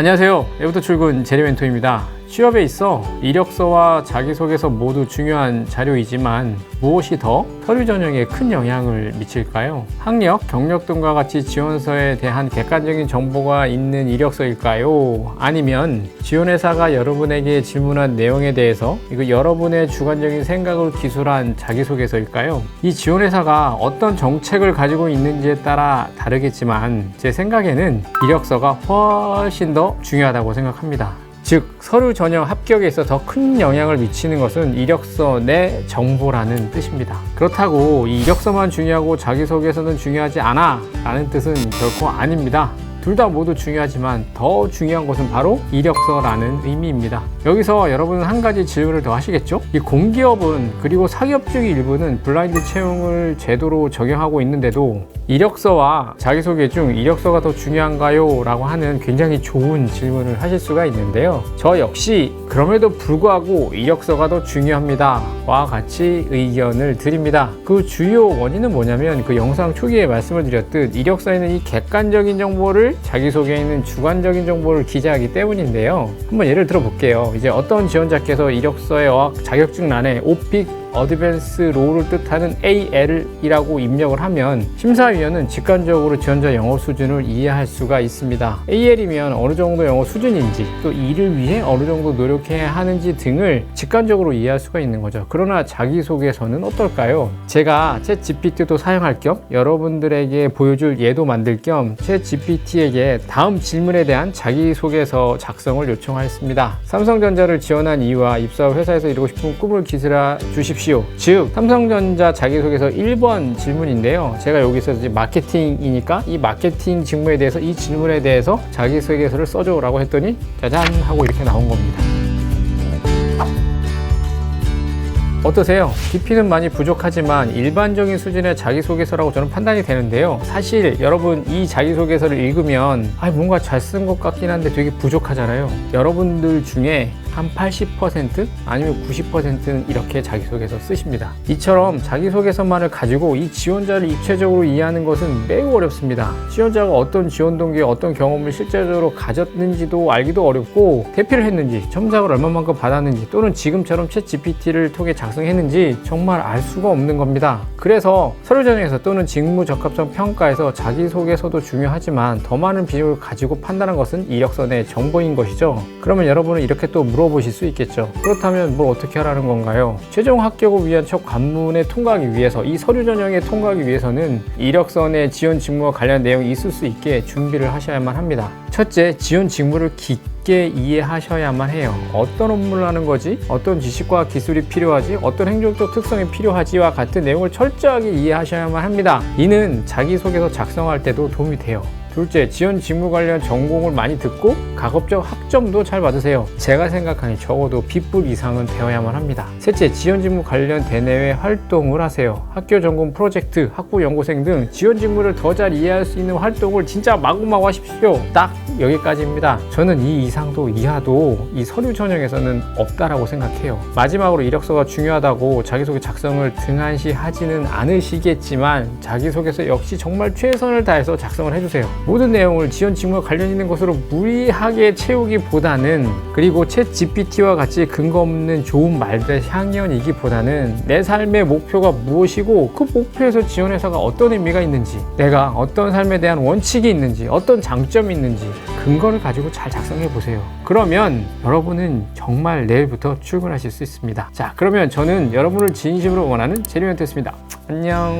안녕하세요. 내부터 출근 제리멘토입니다. 취업에 있어 이력서와 자기소개서 모두 중요한 자료이지만 무엇이 더 서류 전형에 큰 영향을 미칠까요? 학력, 경력 등과 같이 지원서에 대한 객관적인 정보가 있는 이력서일까요? 아니면 지원회사가 여러분에게 질문한 내용에 대해서 이거 여러분의 주관적인 생각을 기술한 자기소개서일까요? 이 지원회사가 어떤 정책을 가지고 있는지에 따라 다르겠지만 제 생각에는 이력서가 훨씬 더 중요하다고 생각합니다. 즉 서류 전형 합격에 있어 더큰 영향을 미치는 것은 이력서 내 정보라는 뜻입니다. 그렇다고 이 이력서만 중요하고 자기소개서는 중요하지 않아 라는 뜻은 결코 아닙니다. 둘 다 모두 중요하지만 더 중요한 것은 바로 이력서라는 의미입니다. 여기서 여러분은 한 가지 질문을 더 하시겠죠? 이 공기업은 그리고 사기업 중의 일부는 블라인드 채용을 제도로 적용하고 있는데도 이력서와 자기소개 중 이력서가 더 중요한가요? 라고 하는 굉장히 좋은 질문을 하실 수가 있는데요. 저 역시 그럼에도 불구하고 이력서가 더 중요합니다. 와 같이 의견을 드립니다. 그 주요 원인은 뭐냐면 그 영상 초기에 말씀을 드렸듯 이력서에는 이 객관적인 정보를 자기소개에 있는 주관적인 정보를 기재하기 때문인데요. 한번 예를 들어 볼게요. 이제 어떤 지원자께서 이력서에 어학 자격증란에 오픽 어드밴스 롤을 뜻하는 AL이라고 입력을 하면 심사위원은 직관적으로 지원자 영어 수준을 이해할 수가 있습니다. AL이면 어느 정도 영어 수준인지 또 이를 위해 어느 정도 노력해야 하는지 등을 직관적으로 이해할 수가 있는 거죠. 그러나 자기소개서는 어떨까요? 제가 챗 GPT도 사용할 겸 여러분들에게 보여줄 예도 만들 겸 챗 GPT에게 다음 질문에 대한 자기소개서 작성을 요청하였습니다. 삼성전자를 지원한 이유와 입사 후 회사에서 이루고 싶은 꿈을 기술하 주십시오. 즉 삼성전자 자기소개서 1번 질문인데요. 제가 여기서 이제 마케팅이니까 이 마케팅 직무에 대해서 이 질문에 대해서 자기소개서를 써줘라고 했더니 짜잔 하고 이렇게 나온 겁니다. 어떠세요? 깊이는 많이 부족하지만 일반적인 수준의 자기소개서라고 저는 판단이 되는데요. 사실 여러분 이 자기소개서를 읽으면 아 뭔가 잘 쓴 것 같긴 한데 되게 부족하잖아요. 여러분들 중에 한 80% 아니면 90%는 이렇게 자기소개서 쓰십니다. 이처럼 자기소개서만을 가지고 이 지원자를 입체적으로 이해하는 것은 매우 어렵습니다. 지원자가 어떤 지원 동기에 어떤 경험을 실제적으로 가졌는지도 알기도 어렵고 대피를 했는지 첨삭을 얼마만큼 받았는지 또는 지금처럼 챗 GPT를 통해 작성했는지 정말 알 수가 없는 겁니다. 그래서 서류 전형에서 또는 직무 적합성 평가에서 자기소개서도 중요하지만 더 많은 비중을 가지고 판단한 것은 이력서 내 정보인 것이죠. 그러면 여러분은 이렇게 또 물어 보실 수 있겠죠. 그렇다면 뭘 어떻게 하라는 건가요? 최종 합격을 위한 첫 관문에 통과하기 위해서 이 서류 전형에 통과하기 위해서는 이력서 내 지원 직무와 관련 내용이 있을 수 있게 준비를 하셔야만 합니다. 첫째, 지원 직무를 깊게 이해하셔야만 해요. 어떤 업무를 하는 거지? 어떤 지식과 기술이 필요하지? 어떤 행정적 특성이 필요하지와 같은 내용을 철저하게 이해하셔야만 합니다. 이는 자기소개서 작성할 때도 도움이 돼요. 둘째, 지원 직무 관련 전공을 많이 듣고 가급적 학점도 잘 받으세요. 제가 생각하니 적어도 B뿔 이상은 되어야만 합니다. 셋째, 지원 직무 관련 대내외 활동을 하세요. 학교 전공 프로젝트, 학부 연구생 등 지원 직무를 더 잘 이해할 수 있는 활동을 진짜 마구마구 하십시오. 딱 여기까지입니다. 저는 이 이상도 이하도 이 서류 전형에서는 없다라고 생각해요. 마지막으로 이력서가 중요하다고 자기소개 작성을 등한시 하지는 않으시겠지만 자기소개서 역시 정말 최선을 다해서 작성을 해주세요. 모든 내용을 지원 직무와 관련 있는 것으로 무리하게 채우기보다는 그리고 챗 GPT와 같이 근거 없는 좋은 말들 향연이기보다는 내 삶의 목표가 무엇이고 그 목표에서 지원 회사가 어떤 의미가 있는지 내가 어떤 삶에 대한 원칙이 있는지 어떤 장점이 있는지 근거를 가지고 잘 작성해 보세요. 그러면 여러분은 정말 내일부터 출근하실 수 있습니다. 자, 그러면 저는 여러분을 진심으로 원하는 제리멘트였습니다. 안녕.